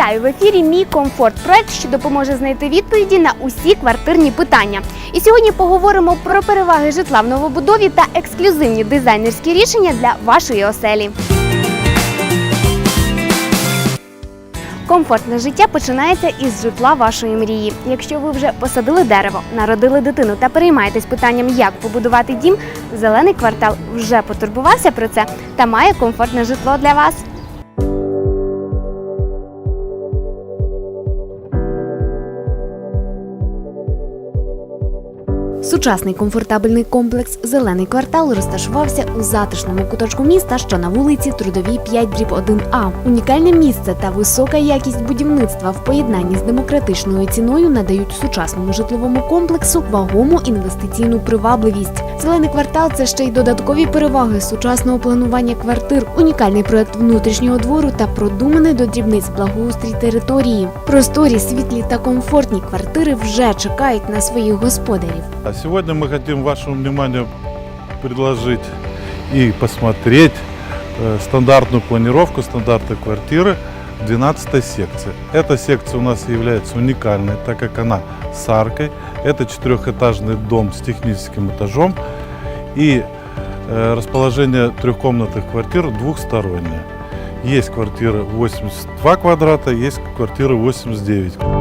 Вітаю в ефірі. Мій комфорт проект, що допоможе знайти відповіді на усі квартирні питання. І сьогодні поговоримо про переваги житла в новобудові та ексклюзивні дизайнерські рішення для вашої оселі. Комфортне життя починається із житла вашої мрії. Якщо ви вже посадили дерево, народили дитину та переймаєтесь питанням, як побудувати дім, зелений квартал вже потурбувався про це та має комфортне житло для вас. Сучасний комфортабельний комплекс Зелений квартал розташувався у затишному куточку міста, що на вулиці Трудовій 5 дріб 1А. Унікальне місце та висока якість будівництва в поєднанні з демократичною ціною надають сучасному житловому комплексу вагому інвестиційну привабливість. Зелений квартал це ще й додаткові переваги сучасного планування квартир, унікальний проект внутрішнього двору та продуманий до дрібниць благоустрій території. Просторі, світлі та комфортні квартири вже чекають на своїх господарів. Сегодня мы хотим вашему вниманию предложить и посмотреть э, стандартную планировку стандартной квартиры 12 секции. Эта секция у нас является уникальной, так как она с аркой. Это четырехэтажный дом с техническим этажом и э, расположение трехкомнатных квартир двухстороннее. Есть квартиры 82 квадрата, есть квартиры 89 Трикімнатна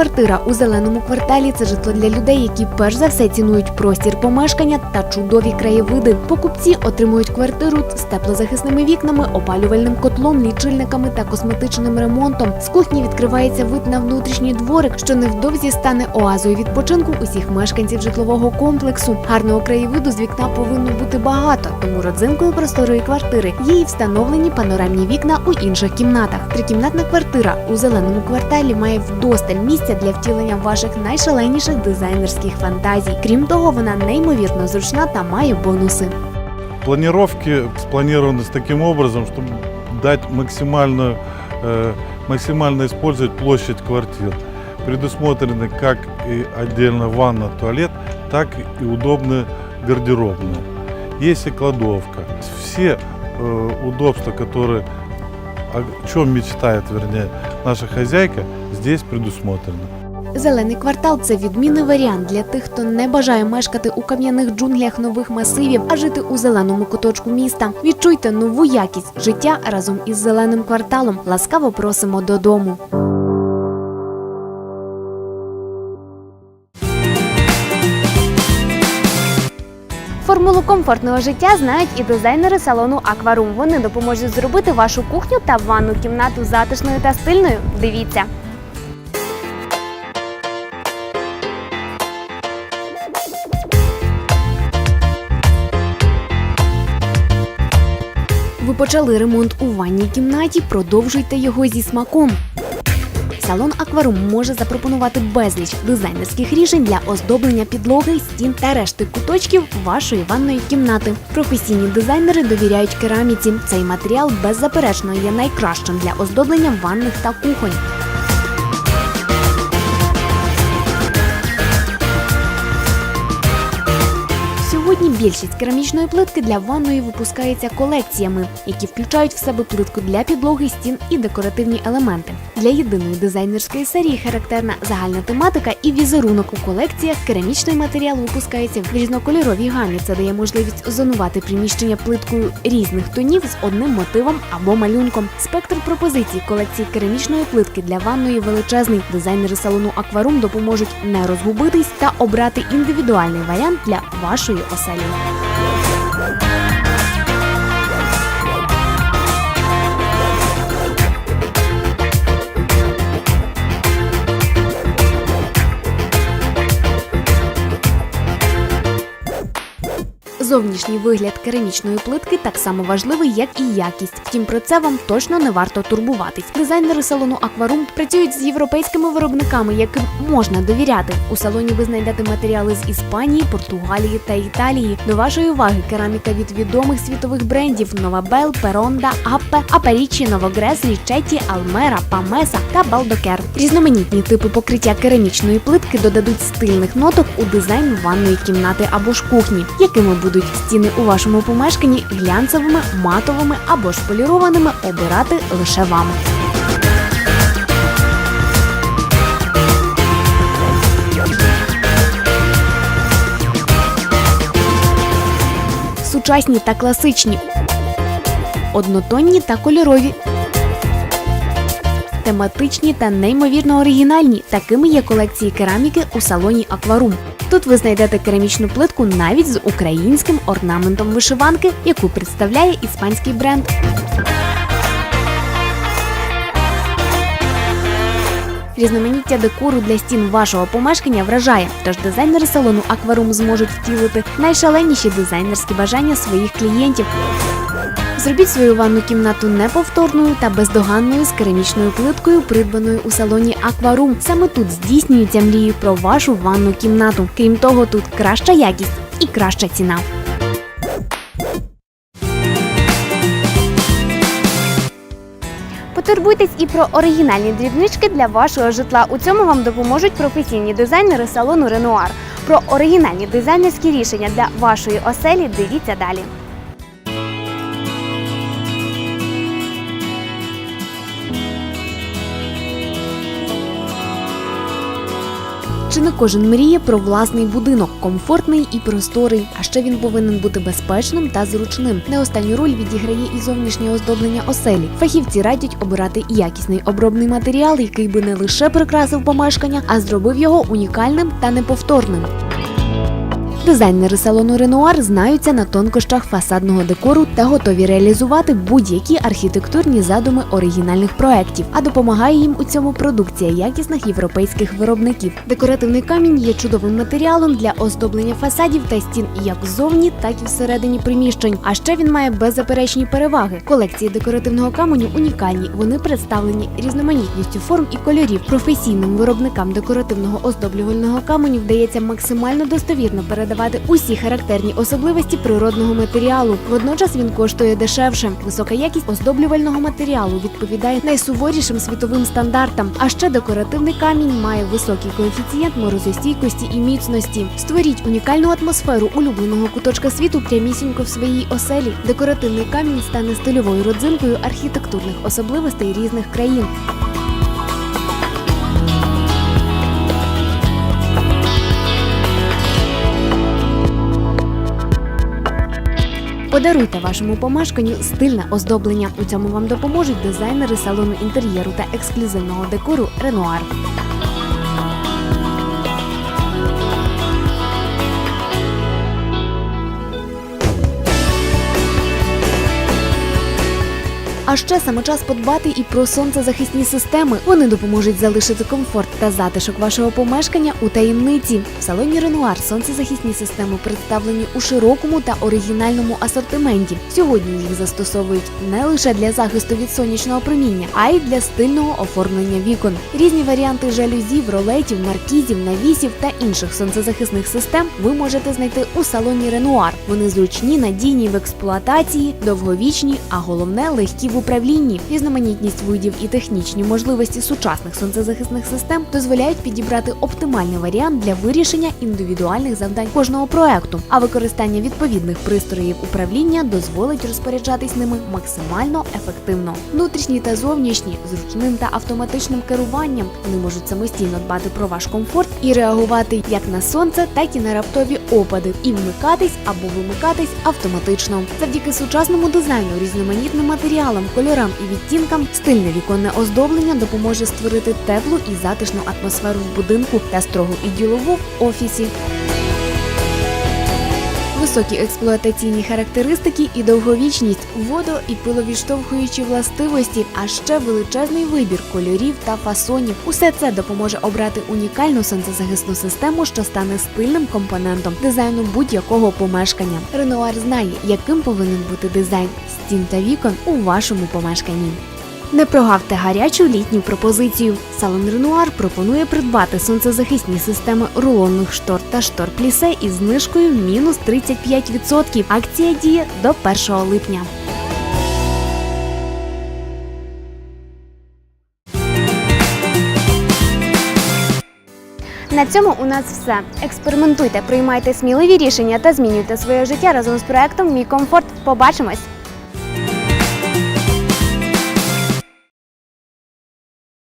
квартира у зеленому кварталі це житло для людей, які перш за все цінують простір помешкання та чудові краєвиди. Покупці отримують квартиру з теплозахисними вікнами, опалювальним котлом, лічильниками та косметичним ремонтом. З кухні відкривається вид на внутрішній дворик, що невдовзі стане оазою відпочинку усіх мешканців житлового комплексу. Гарного краєвиду з вікна повинно бути багато, тому родзинкою просторої квартири є і встановлені панорамні вікна у інших кімнатах. Трикімнатна квартира у зеленому кварталі має вдосталь місця для втілення ваших найшаленіших дизайнерських фантазій. Крім того, вона неймовірно зручна та має бонуси. Планировки спланированы с таким образом, чтобы дать максимальную, э, максимально использовать площадь квартир. Предусмотрены как и отдельно ванна, туалет, так и удобные гардеробные. Есть и кладовка. Все э, удобства, которые о чем мечтает, вернее, наша хозяйка, здесь предусмотрены. Зелений квартал це відмінний варіант для тих, хто не бажає мешкати у кам'яних джунглях нових масивів, а жити у зеленому куточку міста. Відчуйте нову якість життя разом із зеленим кварталом. Ласкаво просимо додому. Формулу комфортного життя знають і дизайнери салону Акварум. Вони допоможуть зробити вашу кухню та ванну кімнату затишною та стильною. Дивіться. Почали ремонт у ванній кімнаті, продовжуйте його зі смаком. Салон Акварум може запропонувати безліч дизайнерських рішень для оздоблення підлоги, стін та решти куточків вашої ванної кімнати. Професійні дизайнери довіряють кераміці. Цей матеріал беззаперечно є найкращим для оздоблення ванних та кухонь. Більшість керамічної плитки для ванної випускається колекціями, які включають в себе плитку для підлоги, стін і декоративні елементи. Для єдиної дизайнерської серії характерна загальна тематика і візерунок у колекціях. Керамічний матеріал випускається в різнокольоровій гамі. Це дає можливість зонувати приміщення плиткою різних тонів з одним мотивом або малюнком. Спектр пропозицій колекції керамічної плитки для ванної величезний. Дизайнери салону Акварум допоможуть не розгубитись та обрати індивідуальний варіант для вашої оселі. thank you Зовнішній вигляд керамічної плитки так само важливий, як і якість. Втім, про це вам точно не варто турбуватись. Дизайнери салону Акварум працюють з європейськими виробниками, яким можна довіряти. У салоні ви знайдете матеріали з Іспанії, Португалії та Італії. До вашої уваги кераміка від відомих світових брендів Новабел, Перонда, Аппе, Аперічі, Новогрес, Річеті, Алмера, Памеса та Балдокер. Різноманітні типи покриття керамічної плитки додадуть стильних ноток у дизайн ванної кімнати або ж кухні, якими будуть стіни у вашому помешканні глянцевими, матовими або ж полірованими обирати лише вам. Сучасні та класичні, однотонні та кольорові. Тематичні та неймовірно оригінальні. Такими є колекції кераміки у салоні Акварум. Тут ви знайдете керамічну плитку навіть з українським орнаментом вишиванки, яку представляє іспанський бренд. Різноманіття декору для стін вашого помешкання вражає, тож дизайнери салону Акварум зможуть втілити найшаленіші дизайнерські бажання своїх клієнтів. Зробіть свою ванну кімнату неповторною та бездоганною з керамічною плиткою, придбаною у салоні Акварум. Саме тут здійснюються мрії про вашу ванну кімнату. Крім того, тут краща якість і краща ціна. Потурбуйтесь і про оригінальні дрібнички для вашого житла. У цьому вам допоможуть професійні дизайнери салону Ренуар. Про оригінальні дизайнерські рішення для вашої оселі дивіться далі. Чи не кожен мріє про власний будинок, комфортний і просторий, а ще він повинен бути безпечним та зручним. Не останню роль відіграє і зовнішнє оздоблення оселі. Фахівці радять обирати якісний обробний матеріал, який би не лише прикрасив помешкання, а зробив його унікальним та неповторним. Дизайнери салону Ренуар знаються на тонкощах фасадного декору та готові реалізувати будь-які архітектурні задуми оригінальних проєктів, а допомагає їм у цьому продукція якісних європейських виробників. Декоративний камінь є чудовим матеріалом для оздоблення фасадів та стін як ззовні, так і всередині приміщень. А ще він має беззаперечні переваги. Колекції декоративного каменю унікальні. Вони представлені різноманітністю форм і кольорів. Професійним виробникам декоративного оздоблювального каменю вдається максимально достовірно передавати усі характерні особливості природного матеріалу. Водночас він коштує дешевше. Висока якість оздоблювального матеріалу відповідає найсуворішим світовим стандартам. А ще декоративний камінь має високий коефіцієнт морозостійкості і міцності. Створіть унікальну атмосферу улюбленого куточка світу прямісінько в своїй оселі. Декоративний камінь стане стильовою родзинкою архітектурних особливостей різних країн. Подаруйте вашому помешканню стильне оздоблення. У цьому вам допоможуть дизайнери салону інтер'єру та ексклюзивного декору Ренуар. А ще саме час подбати і про сонцезахисні системи. Вони допоможуть залишити комфорт та затишок вашого помешкання у таємниці. В салоні Ренуар сонцезахисні системи представлені у широкому та оригінальному асортименті. Сьогодні їх застосовують не лише для захисту від сонячного проміння, а й для стильного оформлення вікон. Різні варіанти жалюзів, ролетів, маркізів, навісів та інших сонцезахисних систем ви можете знайти у салоні Ренуар. Вони зручні, надійні в експлуатації, довговічні, а головне легкі в управлінні. Різноманітність видів і технічні можливості сучасних сонцезахисних систем дозволяють підібрати оптимальний варіант для вирішення індивідуальних завдань кожного проекту. А використання відповідних пристроїв управління дозволить розпоряджатись ними максимально ефективно. Внутрішні та зовнішні зручним та автоматичним керуванням вони можуть самостійно дбати про ваш комфорт і реагувати як на сонце, так і на раптові опади, і вмикатись або вимикатись автоматично. Завдяки сучасному дизайну, різноманітним матеріалам, кольорам і відтінкам, стильне віконне оздоблення допоможе створити теплу і затишну атмосферу в будинку та строгу і ділову в офісі. Високі експлуатаційні характеристики і довговічність, водо- і пиловідштовхуючі властивості, а ще величезний вибір кольорів та фасонів. Усе це допоможе обрати унікальну сонцезахисну систему, що стане стильним компонентом дизайну будь-якого помешкання. Ренуар знає, яким повинен бути дизайн стін та вікон у вашому помешканні. Не прогавте гарячу літню пропозицію. Салон Ренуар пропонує придбати сонцезахисні системи рулонних штор та штор плісе із знижкою мінус 35%. Акція діє до 1 липня. На цьому у нас все. Експериментуйте, приймайте сміливі рішення та змінюйте своє життя разом з проектом Мій комфорт. Побачимось!